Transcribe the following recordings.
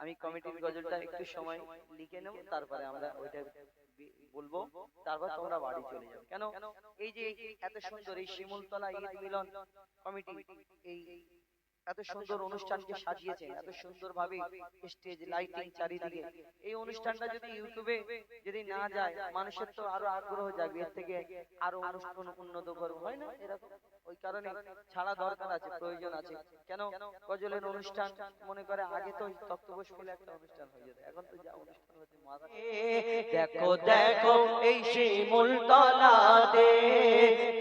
আমি কমিটির গজলটা একটু সময় লিখে নেব তারপরে আমরা ওইটা বলব তারপর তোমরা বাড়ি চলে যাবে কেন? এই যে এত সুন্দর এই শিমুলতলা ঈদ মিলন কমিটি এই এত সুন্দর অনুষ্ঠানকে সাজিয়েছেন এত সুন্দর ভাবে স্টেজ লাইটিং চারিদিকে। এই অনুষ্ঠানটা যদি ইউটিউবে যদি না যায় মানুষের তো আরও আগ্রহ জাগবে এর থেকে আরও অনুষ্ঠান উন্নত করব হয় না? এরকম? ওই কারণে ছাড়া দরকার আছে প্রয়োজন আছে। কেন? গজলের অনুষ্ঠান মনে করে আগে তো বলে একটা অনুষ্ঠান হয়ে যেত। এখন তো যা অনুষ্ঠান হচ্ছে দেখো দেখো এই শিমুল তলাতে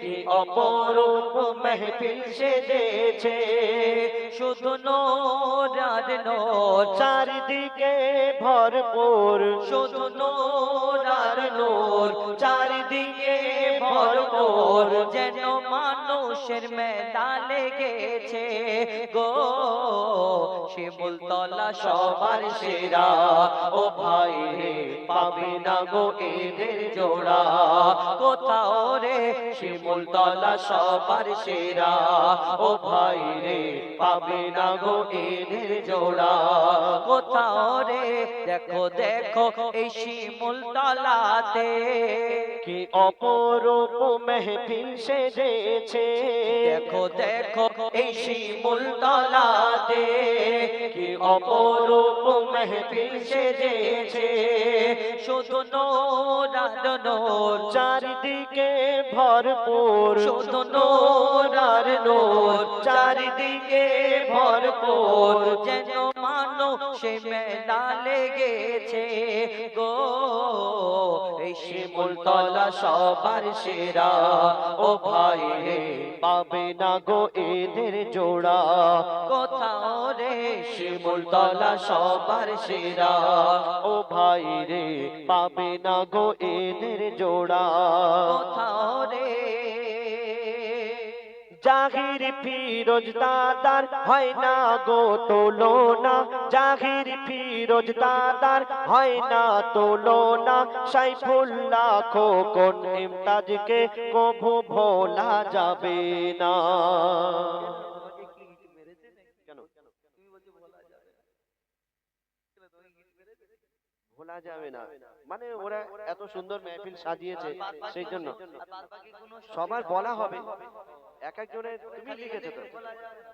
কি অপরূপ মেহফিল সেজেছে। শুধু নোর চারিদিকে ভরপুর। শুধু নোর আর নোর চারিদিকে ভরপুর। যেন মানুষের মেলা লেগেছে গো। শিমুল তলা সবার সেরা। ও ভাই রে, পাবে না গো এদের জোড়া। কোথাও রে শিমুল তলা সবার সেরা। ও ভাই রে, পাবে না গো এদের জোড়া। কোথাও রে, দেখো দেখো এই শিমুল তলাতে কি অপরূপ মেহফিল সেজেছে। দেখো দেখো, এই শিমুল তলাতে কি অপরূপ মেহফিল সেজেছে। শুধু নোর, চারিদিকে ভরপুর। শুধু নোর, চারিদিকে ভরপুর। যেন মানুষে মেলা লেগেছে গো। শিমুল তলা সবার সেরা। ও ভাই রে, পাবে না গো এদের জোড়া। কোথাও রে শিমুল তলা সবার সেরা। ও ভাই রে, পাবে না গো এদের জোড়া। কোথাও রে জাহির ফিরোজ দাদার হয় না গো তোলনা জাহির ফিরোজ দাদার হয় না তোলনা সাইফুল্লাহ খোকন ইমতাজকে কভু ভোলা যাবে না না। না মানে ওরা এত সুন্দর মেহফিল সাজিয়েছে, সেই জন্য সবার বলা হবে। এক একজনের তুমি লিখেছো তো এদেরকে বলা যাবে না।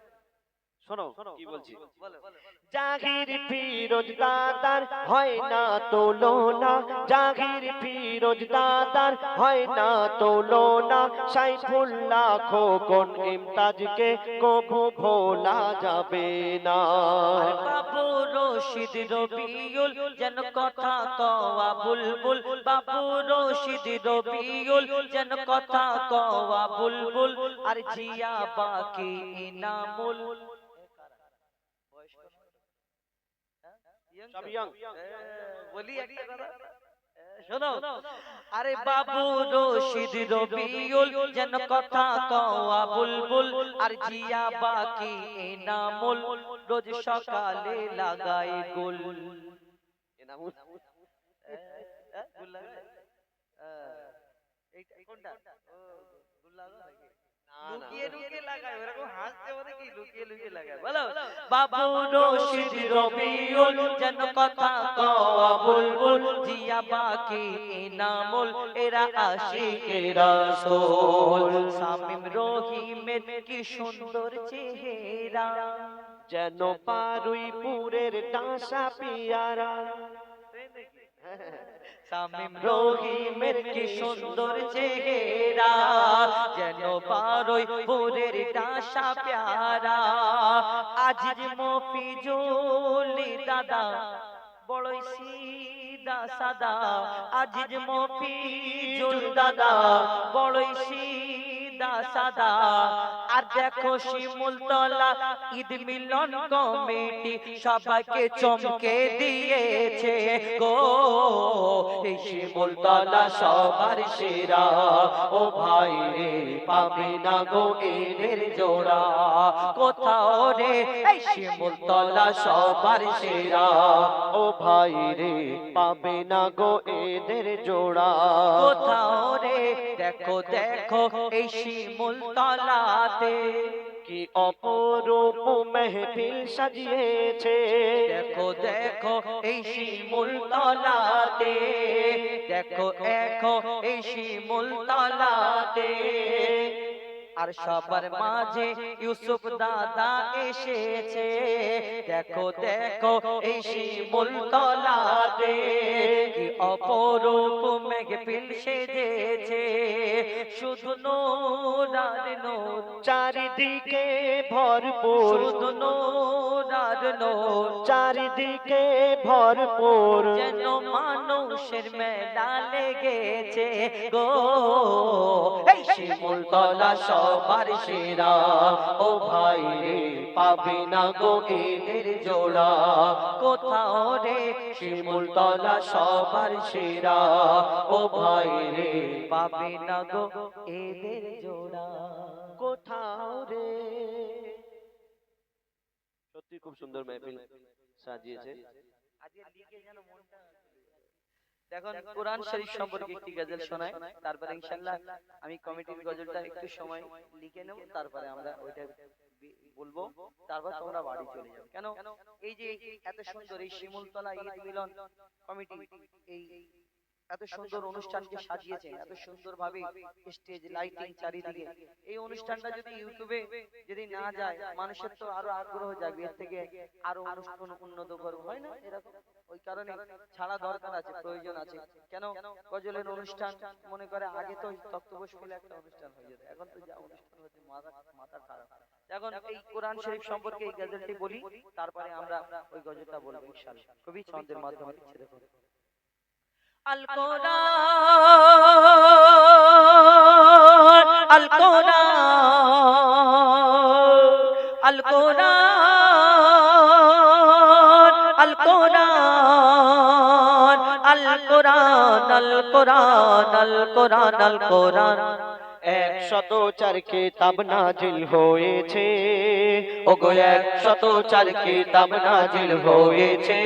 শোনো কি বলছি? বলো, বলো। জাহির ফিরোজ দাদার হয় না তোলনা। জাহির ফিরোজ দাদার হয় না তোলনা। সাইফুল্লাহ খোকন ইমতাজকে কভু ভোলা যাবে না। বাবু রশিদ রবিউল যেন কথা কওয়া বুলবুল। বাবু রশিদ রবিউল যেন কথা কওয়া বুলবুল। আর জিয়া বাকি ইনামুল বয়স কত? হ্যাঁ? Young সব তো? young। এ, বলি একটা কথা এ, শোনো আরে বাবু রশিদ রবিউল যেন কথা কওয়া বুলবুল আর জিয়া বাকি ইনামুল রোজ সকালে লাগাই গুল এনামুল গুল? এইটা- কোনটা ও, গুল? লুকিয়ে লুকিয়ে লাগায় ওরকম হাসছে মানে কি লুকিয়ে লুকিয়ে লাগায়? বলো। বাবু রশিদ রবিউল যেন কথা কওয়া বুলবুল জিয়া বাকি ইনামুল এরা আশিকে রাসূল। সামিম রহিমের কি সুন্দর চেহারা যেন পারুই পুরের ডাসা পিয়ারা। তাই নাকি? সামিম রহিমের কি সুন্দর চেহারা? যেন পারই ভোরের ডাসা প্যারা। আজিজ মফিজুলি দাদা বড়ই সিদা সাদা আজিজ মফিজুল দাদা বড়ই সিদা সাদা। আর দেখো শিমুল তলা ঈদ মিলন কমিটি সবাইকে চমকে দিয়েছে গো। সবার সেরা। ও ভাই রে, পাবে না গো এদের জোড়া। কোথাও রে, এই শিমুল তলা সবার সেরা। ও ভাই রে, পাবে না গো এদের জোড়া। কোথাও রে দেখো দেখো এই শিমুল তলাতে কি অপরূপ মেহফিল সাজিয়েছে। দেখো দেখো এই শিমুল তলাতে দেখো দেখো এই শিমুল তলাতে আর সবার মাঝে ইউসুফ দাদা এসেছে। দেখো দেখো এই শিমুল অপরূপ কি অপরূপ মেঘপিল সেজেছে। শুধু নোরার নোর চারিদিকে ভরপুর শুধু নোরার নোর চারিদিকে ভরপুর। যেন মানুষের মেলা লেগেছে গো। এই শিমুল তলা সবার সেরা। ও ভাই রে পাবে না গো এদের জোড়া। কোথাও রে শিমুল তলা সবার সেরা। ও ভাই রে পাবে না গো এদের জোড়া। কোথাও রে সত্যি খুব সুন্দর মেহফিল সাজিয়েছে। দেখুন কোরআন শরীফ সম্পর্কে একটি গজল শোনায় তারপরে ইনশাআল্লাহ আমি কমিটির গজলটা একটু সময় লিখে নেব তারপরে আমরা ওইটা বলব। তারপর তোমরা বাড়ি চলে যাবে। কেন? এই যে এত সুন্দর এই শিমুলতলা ঈদ মিলন কমিটি এই এত সুন্দর অনুষ্ঠানকে সাজিয়েছে এত স্টেজ লাইটিং চারিদিকে। এই অনুষ্ঠানটা যদি ইউটিউবে যদি না যায় মানুষের তো আরও আগ্রহ জাগবে এর থেকে আরও অনুষ্ঠান উন্নত করব হয় না? এরকম। ওই কারণে ছাড়া দরকার আছে প্রয়োজন আছে। কেন? গজলের অনুষ্ঠান মনে করে আগে তো একটা অনুষ্ঠান হয়ে যেত এখন তো যা অনুষ্ঠান হচ্ছে মাথা মাথা খারাপ। এখন এই কোরআন শরীফ সম্পর্কে এই গজলটি বলি তারপরে আমরা ওই গজলটা বলব ইনশাআল্লাহ। কবি ছন্দের মাধ্যমে। দেখুন আল কোরআন আল কোরআন আল কোরআন আল কোরআন আল কোরআন আল কোরআন আল কোরআন আল কোরআন একশত চার কিতাব নাজিল হয়েছে। ও ওগো একশত চার কিতাব নাজিল হয়েছে।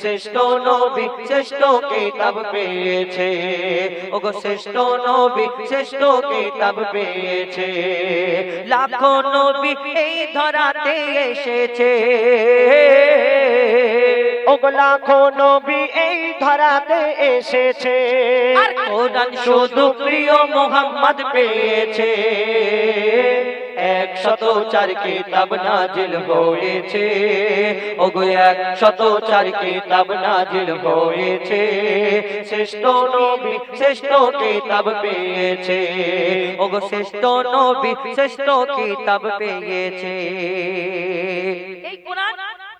শ্রেষ্ঠ নবী শ্রেষ্ঠ কিতাব পেয়েছে। ওগো শ্রেষ্ঠ নবী শ্রেষ্ঠ কিতাব পেয়েছে। লাখো নবী এই ধরাতে এসেছে। ওগো লাখো নবী এই ধরাতে এসেছে। কোরআন শুধু প্রিয় মোহাম্মদ পেয়েছে। একশত চার কিতাব নাজিল নাজিল হয়েছে। শ্রেষ্ঠ নবী শ্রেষ্ঠ কিতাব পেয়েছে। ওগো শ্রেষ্ঠ নবী শ্রেষ্ঠ কিতাব পেয়েছে।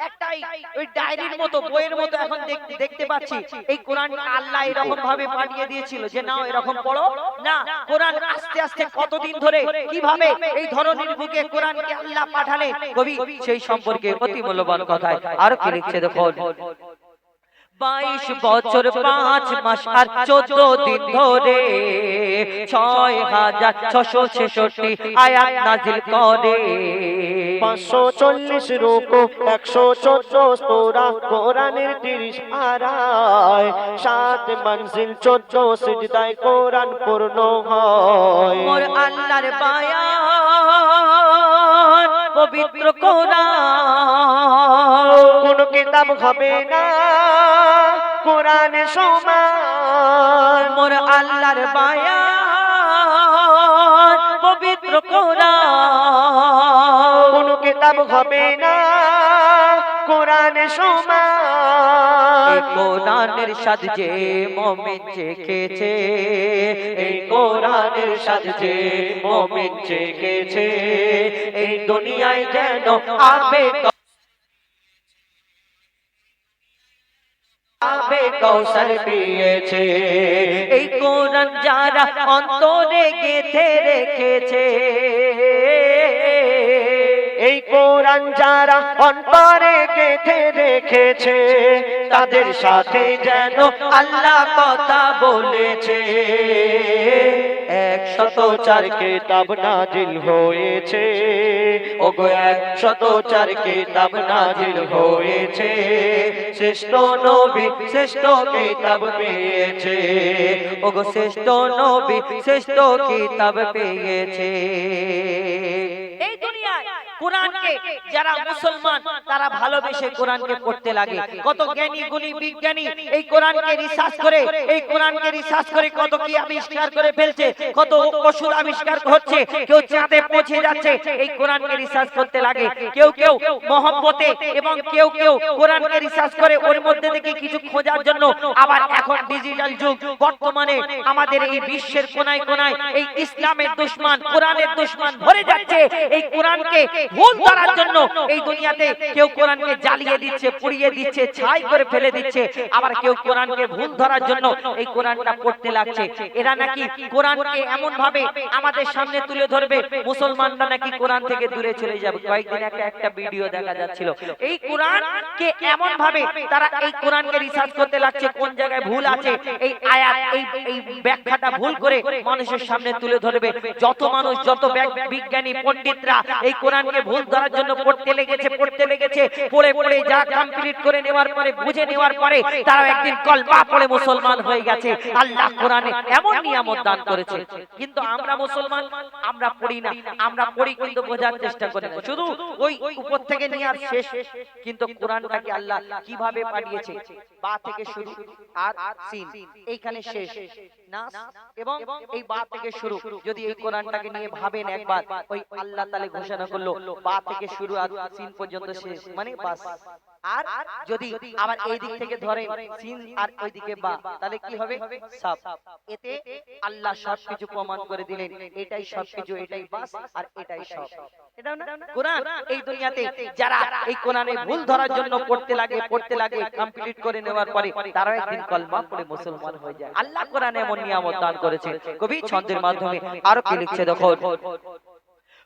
একটাই ওই ডায়েরির মতো বইয়ের মতো এখন দেখতে পাচ্ছি। এই কোরআন আল্লাহ এরকম ভাবে পাঠিয়ে দিয়েছিল যে নাও এরকম পড়ো। না কোরআন আস্তে আস্তে কতদিন ধরে কীভাবে এই ধরনের বুকে কোরআনকে আল্লাহ পাঠালেন? কবি সেই সম্পর্কে অতি মূল্যবান কথায় আর কি লিখছে দেখো বাইশ বছর পাঁচ মাস আর চোদ্দ দিন ধরে ছয় হাজার ছশো ছেষট্টি আয়াত নাজিল করে। পাঁচশো চল্লিশ রূপ একশো চোদ্দ তোরা কোরআনের তিরিশ পারায়। সাত মঞ্জিল চোদ্দ সিজদায় কোরআন পূর্ণ হয়। মোর আল্লাহর বায়ান পবিত্র কোরআন। কোন কিতাব হবে না কোরআন সমান। মোর আল্লাহর বায়ান পবিত্র কোরআন। কোন কিতাব হবে না কোরআন সমান। কোরআনের সাথ যে মমিন চেখেছে। এই কোরআনের সাজে মমিন চেকেছে এই দুনিয়ায় যেন আবে আবে কৌশল এই কোরআন যারা অন্তরে গেথে রেখেছে। এই কোরআন যারা অন্তরে গেঁথে রেখেছে, তাদের সাথে যেন আল্লাহ কথা বলেছে। চার কিতাব নাজিল হয়েছে, ওগো একশত চার কিতাব নাজিল হয়েছে। শ্রেষ্ঠ নবী শ্রেষ্ঠ কিতাব পেয়েছে, ওগো শ্রেষ্ঠ নবী শ্রেষ্ঠ কিতাব পেয়েছে। কোরআনকে যারা মুসলমান তারা ভালোবেসে কোরআনকে পড়তে লাগে। কত জ্ঞানী গুণী বিজ্ঞানী এই কোরআনকে রিসার্চ করে এই কোরআনকে রিসার্চ করে কত কি আবিষ্কার করে ফেলছে কত ওষুধ আবিষ্কার হচ্ছে কেউ চাঁদে পৌঁছে যাচ্ছে এই কোরআনকে রিসার্চ করতে লাগে। কেউ কেউ মহব্বতে এবং কেউ কেউ কোরআনকে রিসার্চ করে ওর মধ্যে থেকে কিছু খোঁজার জন্য আবার এখন ডিজিটাল যুগ। বর্তমানে আমাদের এই বিশ্বের কোনায় কোনায় এই ইসলামের দুশ্মন কোরআনের দুশ্মন ভরে যাচ্ছে এই কোরআনকে ভুল করার জন্য। এই দুনিয়াতে কেউ কোরআনকে জ্বালিয়ে দিচ্ছে, পুড়িয়ে দিচ্ছে, ছাই করে ফেলে দিচ্ছে। আবার কেউ কোরআনকে ভুল ধরার জন্য এই কোরআনটা পড়তে লাগছে। এরা নাকি কোরআনকে এমন ভাবে আমাদের সামনে তুলে ধরবে, মুসলমানরা নাকি কোরআন থেকে দূরে চলে যাবে। কয়েকদিন একটা একটা ভিডিও দেখা যাচ্ছিল। এই কোরআনকে এমন ভাবে তারা এই কোরআনকে রিসার্চ করতে লাগছে, কোন জায়গায় ভুল আছে। এই আয়াত, এই এই ব্যাখ্যাটা ভুল করে মানুষের সামনে তুলে ধরবে। যত মানুষ, যত বিজ্ঞানী, পণ্ডিতরা এই কোরআনকে ভুল ধরার জন্য পড়তে লেগেছে পড়তে লেগেছে, পড়ে পড়ে যা কমপ্লিট করে নেওয়ার পরে, বুঝে নেওয়ার পরে তারা একদিন কলমা পড়ে মুসলমান হয়ে গেছে। আল্লাহ কোরআনে এমন নিয়ামত দান করেছে। কিন্তু আমরা মুসলমান, আমরা পড়ি না। আমরা পড়ি কিন্তু বোঝার চেষ্টা করি। শুধু ওই উপর থেকে নিয়ে আর শেষ। কিন্তু কোরআনটাকে আল্লাহ কীভাবে পাঠিয়েছে বা থেকে শুরু, আর সিন। এইখানে শেষ। নাস এবং এই বা থেকে শুরু। যদি এই কোরআনটাকে নিয়ে ভাবেন একবার ওই আল্লাহ তাআলা ঘোষণা করল বা থেকে শুরু আর সিন পর্যন্ত শেষ। মানে বাস। আর যদি আবার এই দিক থেকে ধরে সিন আর বা, তাহলে কি হবে? সাব এতে আল্লাহ সবকিছু প্রমাণ করে দিলেন। এটাই সবকিছু, এটাই বাস আর এটাই সব। কোরআন। এই দুনিয়াতে যারা এই কোরআনে ভুল ধরার জন্য পড়তে লাগে পড়তে লাগে কমপ্লিট করে নেওয়ার পরে, তারা একদিন কলমা পড়ে মুসলমান হয়ে যায়। আল্লাহ কোরআনে এমন নিয়ামত দান করেছে। কবি ছন্দের মাধ্যমে আরও কি লিখছে দেখো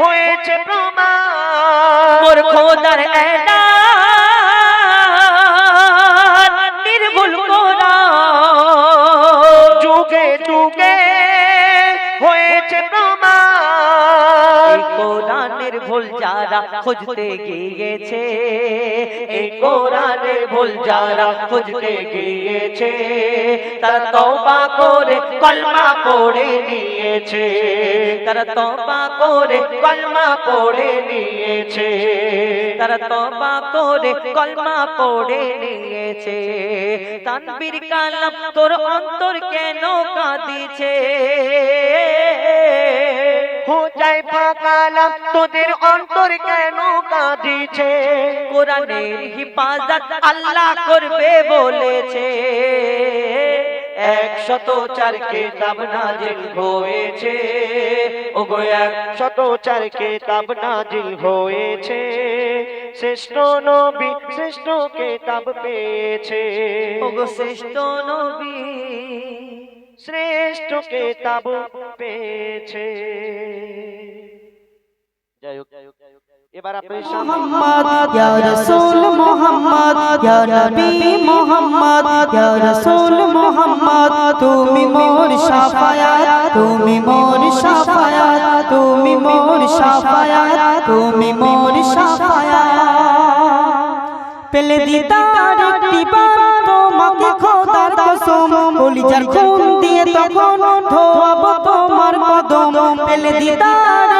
হয়েছে প্রমাণ। যারা খুঁজতে গিয়েছে, এই কোরআনের ভুল যারা খুঁজতে গিয়েছে, তারা তওবা করে, কলমা পড়ে নিয়েছে। তারা তওবা করে, কলমা পড়ে নিয়েছে। তারা তওবা করে, কলমা পড়ে নিয়েছে। তানবীর কালাম তোর অন্তর কেন কাঁদিছে? হো যায় তোদের অন্তর কেন কাঁদিছে? কোরআনের হিফাজত আল্লাহ করবে বলেছে। একশত চার কেতাব নাজিল হয়েছে। ও গো একশত চার কেতাব নাজিল হয়েছে। শ্রেষ্ঠ নবী শ্রেষ্ঠ কেতাব পেয়েছে। ওগো শ্রেষ্ঠ নবী শ্রেষ্ঠ কেতাব পেয়েছে। যাই হোক এবার আপনার সামনে মোহাম্মদ ইয়া রাসূল মোহাম্মদ ইয়া নবী মোহাম্মদ ইয়া রাসূল মোহাম্মদ তুমি মোর শাফায়াত তুমি মোর শাফায়াত তুমি মোর শাফায়াত তুমি মোর শাফায়াত পেলে দিদার খোদার কসম কলিজার খুন দিয়ে তখন ধোয়াবো তোমার কদম। পেলে দিদার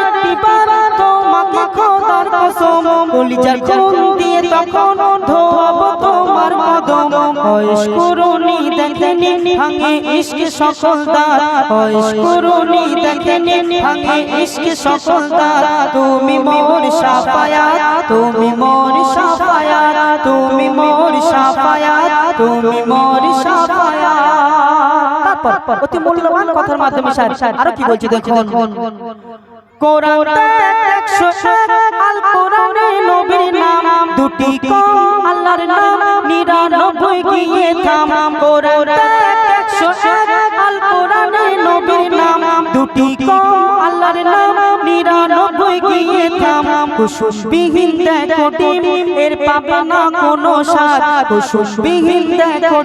খোদার কসম, কলিজার খুন দিয়ে তখন ধোয়াব তোমার কদম। বয়স করুনি দেখেনি, ভাঙে ইশক সকল দাঁত। বয়স করুনি দেখেনি, ভাঙে ইশক সকল দাঁত। তুমি মোর শাফায়াত তুমি মোর শাফায়াত তুমি মোর শাফায়াত তুমি মোর তারপর অতি মূল্যবান কথার মাধ্যমে স্যার, আরও কি বলছি দেখুন? কোরআন আল কোরআনে নবীর নাম দুটি কম আল্লাহর নাম নিরানব্বই গিয়ে থাম। কোরআন নাম দুটি আল্লাহর নাম নিরানব্বই গিয়ে থাম। কুসুম দেখো ডিম, এর পাবে না কোনো স্বাদ। কুসুম বিহীন দেখো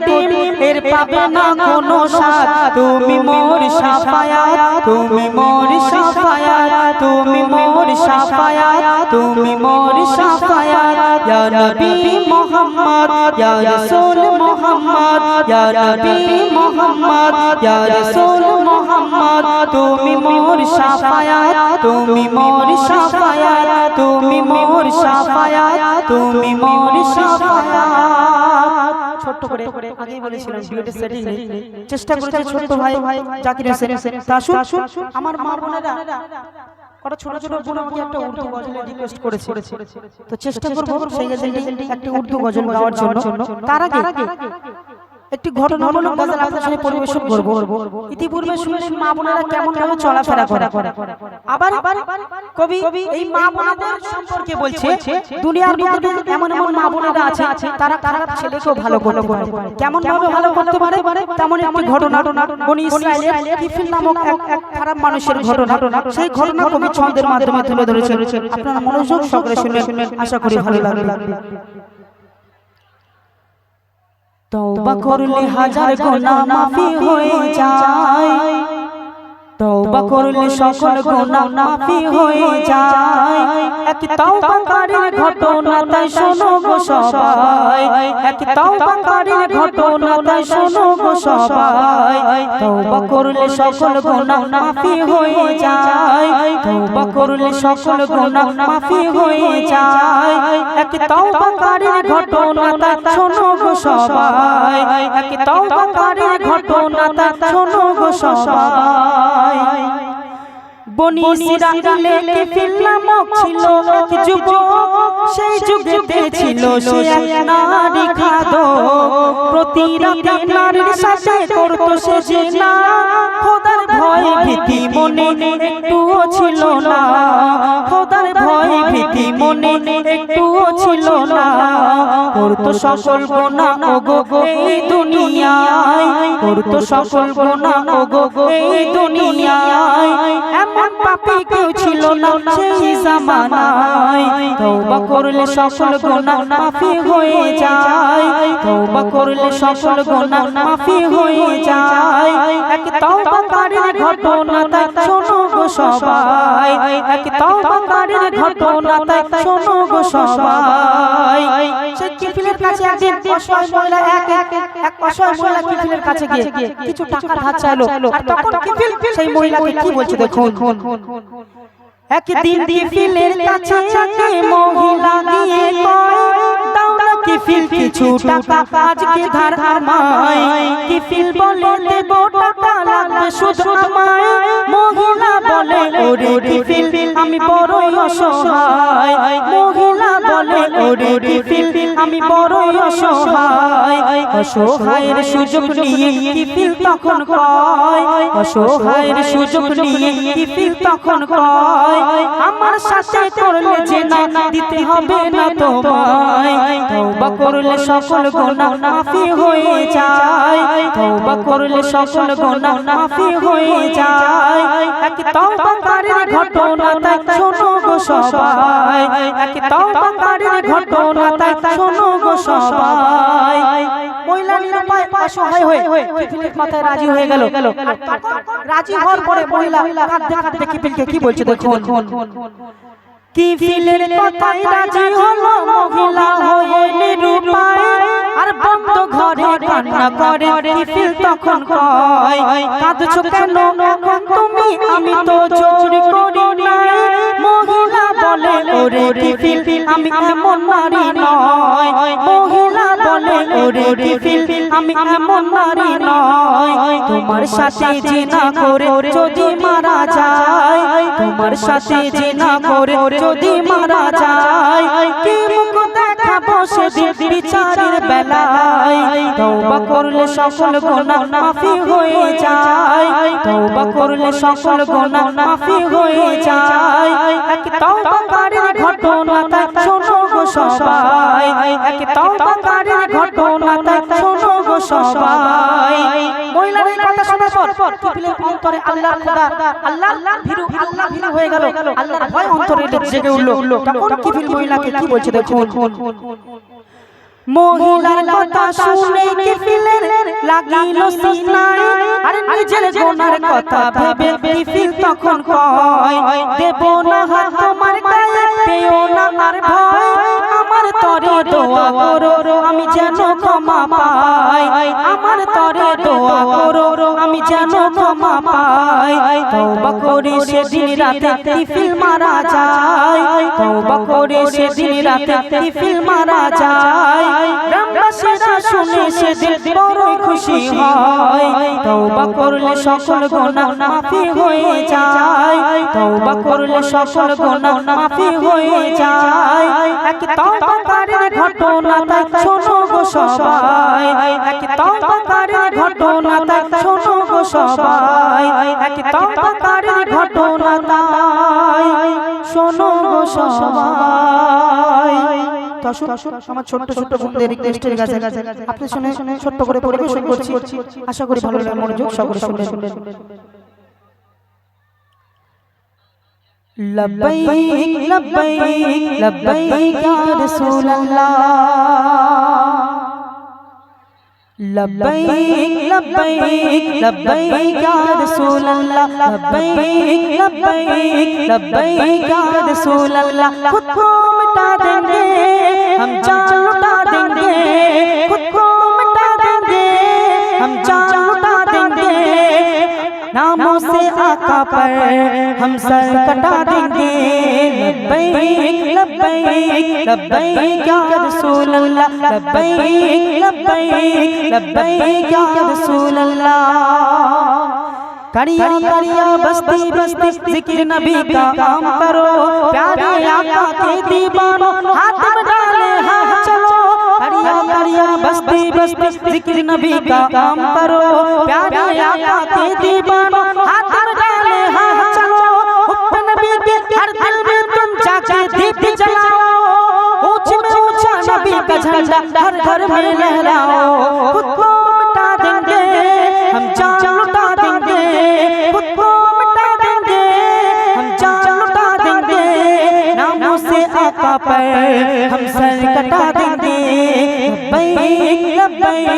এর পাবে না কোনো স্বাদ। তুমি মোর সাফায়াত, তুমি মোর সাফায়াত, তুমি মোর সাফায়াত, তুমি মোর সাফায়াত। ইয়া নবী মুহাম্মদ, ইয়া রাসূল মুহাম্মদ, ইয়া নবী মুহাম্মদ, ইয়া রাসূল মুহাম্মদ। তুমি মোর সাফায়াত, তুমি মোর সাফায়াত, তুমি মোর সাফায়াত, তুমি মোর সাফায়াত। ছোট্ট করে আগেই বলেছিলাম চেষ্টা করেছে ছোট্ট ভাই জাকির হোসেন। আমার মা বোনেরা ছোট ছোট একটা উর্দু গজলে রিকোয়েস্ট করেছে। তো চেষ্টা করব সেই একটা উর্দু গজল গাওয়ার জন্য। তার আগে একটি ঘটনামূলক গজল আপনার সামনে পরিবেশন করব। ইতিপূর্বে শুনলেন মা বোনেরা কেমন ভাবে চলাফেরা করে। আবার কবি এই মা বোনেদের সম্পর্কে বলছে দুনিয়ার মধ্যে এমন এমন মা বোনেরা আছে তারা খারাপ ছেলেকেও ভালো করতে পারে। কেমন ভাবে ভালো করতে পারে? তেমন একটি ঘটনা বনি ইসরায়েলের কিফিল নামক এক খারাপ মানুষের ঘটনা। সেই ঘটনা কবি ছন্দের মাধ্যমে তুলে ধরেছেন। আপনারা মনোযোগ সহকারে শুনবেন। আশা করি ভালো লাগবে। তওবা করলে হাজার গুনাহ মাফি হয়ে যায়। তওবা করলে সকল গুনাহ মাফি হয়ে যায়। এক তওবাকারীর ঘটনা তাই শোনো গো সবাই। এক তওবাকারীর ঘটনা তাই শোনো গো সবাই। তওবা করলে সকল গুনাহ মাফি হয়ে যায়। তওবা করলে সকল গুনাহ মাফি হয়ে যায়। এক তওবাকারীর ঘটনা তাই শোনো গো সবাই। এক তওবাকারীর ঘটনা তাই শোনো গো সবাই। বনি ইসরাইলে কে ফিল্লামক ছিল এক যুবক। সেই যুগেতে ছিল সে এক নারী খাদক। প্রতি রাতে নারীর সাথে করতো সে জিনা খোদার ভয় ভীতি মনে একটুও ছিল না। খোদার ভয় ভীতি মনে একটুও ছিল না। করতো সকল গোনা ওগো এই দুনিয়ায়। করতো সকল গোনা ওগো এই দুনিয়ায়। এমন পাপী কেউ ছিল না সেই জামানায়। তওবা করলে সকল গোনা মাফি হয়ে যায়। তওবা করলে সকল গোনা মাফি হয়ে যায়। এক তওবাকারীর ঘটনা তাই শোনো গো সবাই। এক তওবাকারীর ঘটনা তাই শোনো গো সবাই। কিফিলের কাছে একদিন অসহায় মহিলা, এক এক এক অসহায় মহিলা কিফিলের কাছে গিয়ে কিছু টাকা ধার চাইলো। আর তখন কিফিল সেই মহিলাকে কি বলছে দেখুন? একদিন কিফিলের কাছে মহিলা গিয়ে কয়, দাও কিফিল কিছু টাকা আজকে ধার আমায় কিফিল বলে দেব টাকা লাগবে শুধু আমায়। মহিলা বলে, ওরে কিফিল, আমি বড়ই অসহায়। মহিলা বলে, ওরে কিফিল, আমি বড়ই অসহায়। অসহায়ের সুযোগ নিয়ে কিফিল তখন কয়। অসহায়ের সুযোগ নিয়ে কিফিল তখন কয়। আমার সাথে করলে যে না দিতে হবে না তোমায়। তওবা করলে সকল গুনাহ মাফি হয়ে যায়। তওবা করলে সকল গুনাহ মাফি হয়ে যায়। এক তওবাকারীর ঘটনা তাই শোনো গো সবাই। এক তওবাকারীর ঘটনা তাই শোনো গো সবাই। মহিলা নিরুপায় অসহায় হয়ে কিফিলের মাথায় রাজি হয়ে গেল। রাজি হওয়ার পরে মহিলা কাঁদতে কাঁদতে কিফিলকে কি বলছে দেখুন? কিফিলের কথাই রাজি হলো মহিলা হয়ে নিরুপায়? আর বন্ধ ঘরে কান্না করে তিফিল তখন কয় কাঁদছো কেন তুমি? আমি তো জোর করি নাই। ওরে কিফিল আমি এমন নারী নয়। মহিলা বলে ওরে কিফিল আমি এমন নারী নয়। তোমার সাথে জিনা করে যদি মারা যায়, তোমার সাথে জিনা করে যদি মারা যায় তওবা করলে সকল গুনাহ মাফি হয়ে যায়। তওবা করলে সকল গুনাহ মাফি হয়ে যায়। এক তওবাকারীর ঘটনা তাই শোনো গো সবাই। এক তওবাকারীর ঘটনা তাই শোনো গো সবাই। মহিলার এই কথা শোনার পর কিফিলের অন্তরে আল্লাহ খোদা আল্লাহ ভীরু আল্লাহ ভীরু হয়ে গেল। আল্লাহর ভয় অন্তরে জেগে উঠল। তখন কিফিল মহিলাকে কি বলছে দেখুন। মহিলার কথা শুনে কিফিলের লাগিল সিনায় আর নিজের গোনার কথা ভেবে কিফিল তখন কয় দেব না হাত তোমার গায়ে পেও না আর ভয়। আমার তরে দোয়া করো, আমি যেন ক্ষমা পাই। আমার তরে দোয়া করো, আমি যেন ক্ষমা পাই। তওবা করে সেদিন রাতে কিফিল মারা যায়। তওবা করে সেদিন রাতে কিফিল মারা যায়। গ্রামবাসীরা শুনে সেদিন বড়ই খুশি হয়। তওবা করলে সকল গুনাহ মাফি হয়ে যায়। তওবা করলে সকল গুনাহ মাফি হয়ে যায়। এক তওবাকারীর ঘটনা তাই শোনো গো সবাই। এক তওবাকারীর ঘটনা তাই শোনো গো সবাই। এক তওবাকারীর ঘটনা তাই শোনো গো সবাই। আপনি শুনে শুনে ছোট্ট করে পরিবেশন করছি। আশা করি ভালো মনোযোগ সকলে শুনবেন لبيك لبيك لبيك يا رسول الله لبيك لبيك لبيك يا رسول الله لبيك لبيك لبيك يا رسول الله خود کو مٹا دیں گے ہم جان لٹا دیں گے خود کو مٹا دیں گے ہم جان नामों से आका पर हम सर कटा देंगे। लब्बैक लब्बैक लब्बैक या रसूल अल्लाह लब्बैक लब्बैक लब्बैक या रसूल अल्लाह करिया करिया बस्ती बस्ती ज़िक्र नबी का काम करो। प्यारे आका के दीवानो हाथ चलो करिया बस्ती बस्ती, ज़िक्र नबी का काम करो। प्यारे आका के दीवानो हाथ डाले चलो। नबी के हर दिल में तुम जाके दीप जलाओ। ऊंच में ऊँचा नबी का झंडा हर घर में लहराओ। खुद को मिटा देंगे, हम जान लुटा देंगे। खुद को मिटा देंगे, हम जान लुटा देंगे। नामों से आका पर हम सर कटा देंगे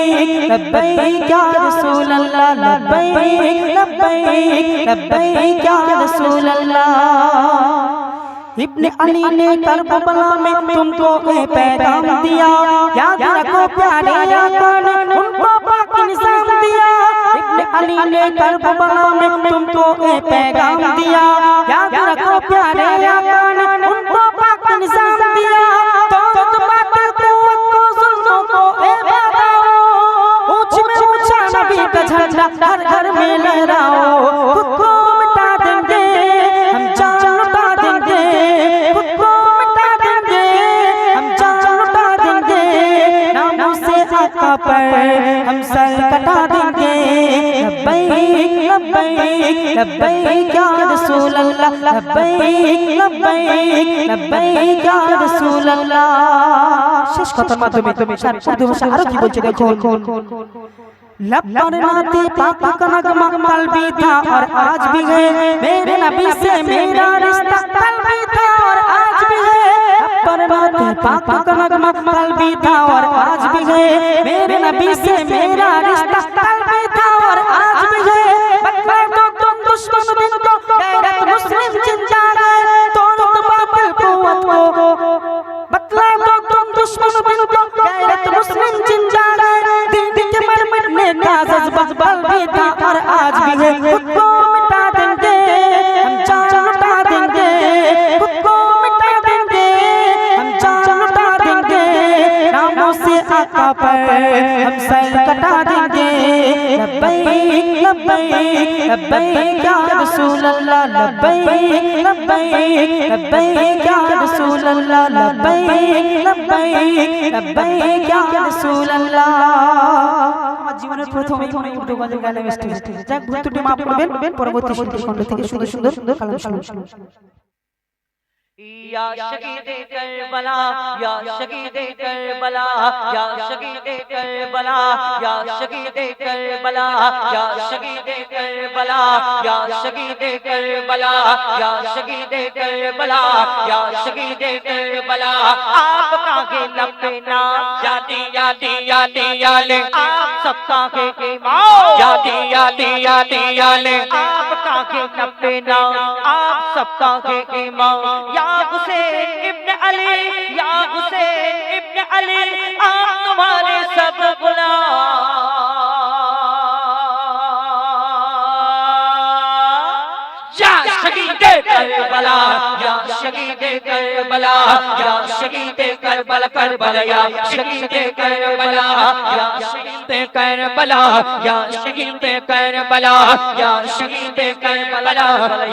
लब्बैक लब्बैक या रसूल अल्लाह लब्बैक लब्बैक लब्बैक या रसूल अल्लाह इब्ने अली ने करबला में तुमको ये पैगाम दिया याद रखो प्यारे आका ने उनको पाक निजाम दिया इब्ने अली ने करबला में तुमको ये पैगाम दिया याद रखो प्यारे आका ने उनको पाक निजाम दिया पर हम सर कटा देंगे लब्बैक लब्बैक लब्बैक या रसूल अल्लाह लब्बैक लब्बैक लब्बैक या रसूल अल्लाह শেষ কথার মাধ্যমে স্যার উর্দু ভাষা আরো কি বলছে দেখুন लब पर नाते पाक का था और आज भी है। मेरे नबी से मेरा रिश्ता कल भी था और आज भी है। लब पर नाते पाक का था और आज भी है। मेरे नबी से मेरा रिश्ता कल भी था और आज भी है। बतला तो तुम दुश्मन दिन को पर हम सर कटा देंगे लब्बैक लब्बैक लब्बैक या रसूल अल्लाह लब्बैक लब्बैक लब्बैक या रसूल अल्लाह लब्बैक लब्बैक लब्बैक या रसूल अल्लाह আমার জীবনের প্রথম এই মনে উর্দু গজল গানে মিষ্টি যাক ভুল ত্রুটি মাফ করবেন পরবর্তী শিল্পী খণ্ড থেকে সুন্দর সুন্দর কালাম শুনুন या शहीद करबला या शहीद करबला या शहीद करबला या शहीद करबला या शहीद करबला या शहीद करबला या शहीद करबला या शहीद करबला। आपका के लपे नाम यादी यादी यादी याले। आप सबका के इमाम। यादी यादी यादी याले। आपका के नाम आप सबका के इमाम। या हुसैन इब्न अली या हुसैन इब्न अली आप तुम्हारे सब गुलाम करबला या शहीद करबला या शहीद करबला करबला या शहीद करबला या शहीद करबला या शहीद करबला या शहीद करबला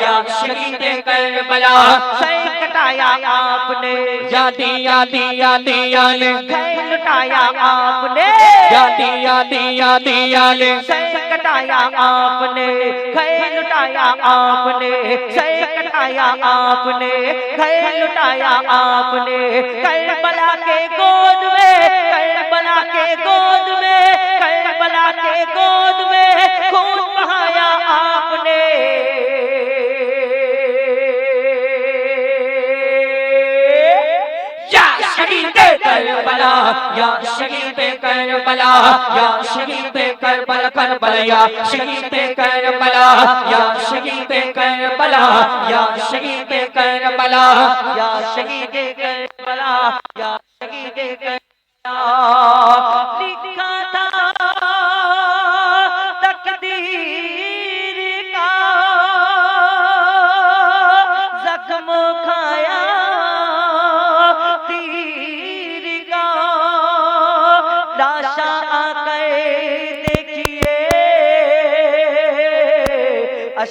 या शहीद करबला। सही कटाया आपने। यादी यादी यादी याले। सही लुटाया आपने। यादी यादी यादी याले। सही कटाया आपने। सही लुटाया आपने। सही कटाया आपने, घर लुटाया आपने। करबला के गोद में, करबला के गोद में, करबला के गोद में खून बहाया आपने। शहीद करबला, या शहीद करबला, या शहीद करबला करबला या शहीद करबला, या शहीद करबला, या शहीद करबला, या शहीद करबला, या शहीद करबला।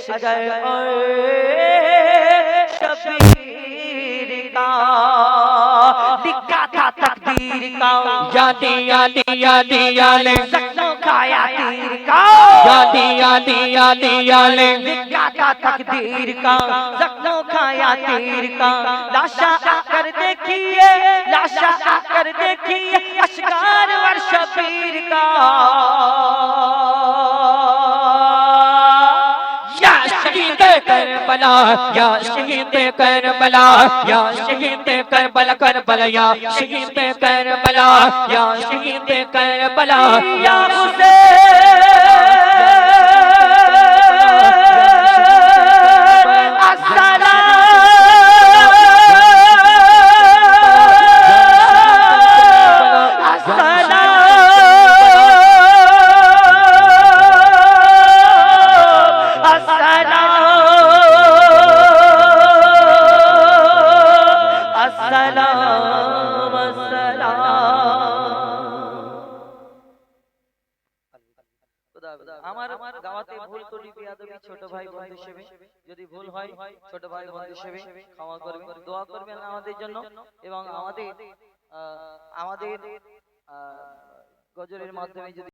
असगर और शबीर का लिखा था तकदीर का यादी यादी यादी याले जख्म खाया तीर का यादी यादी यादी याले लिखा था तकदीर का जख्म खाया तीर का लाशा आकर देखिए लाशा आकर देखिए अशकार वर शबीर का या शहीद करबला, या शहीद करबला, या शहीद करबला करबला, या शहीद करबला, या शहीद करबला। या হয় ছোট ভাই, বন্ধু হিসেবে ক্ষমা করবেন, দোয়া করবেন আমাদের জন্য এবং আমাদের আমাদের গজলের মাধ্যমে যদি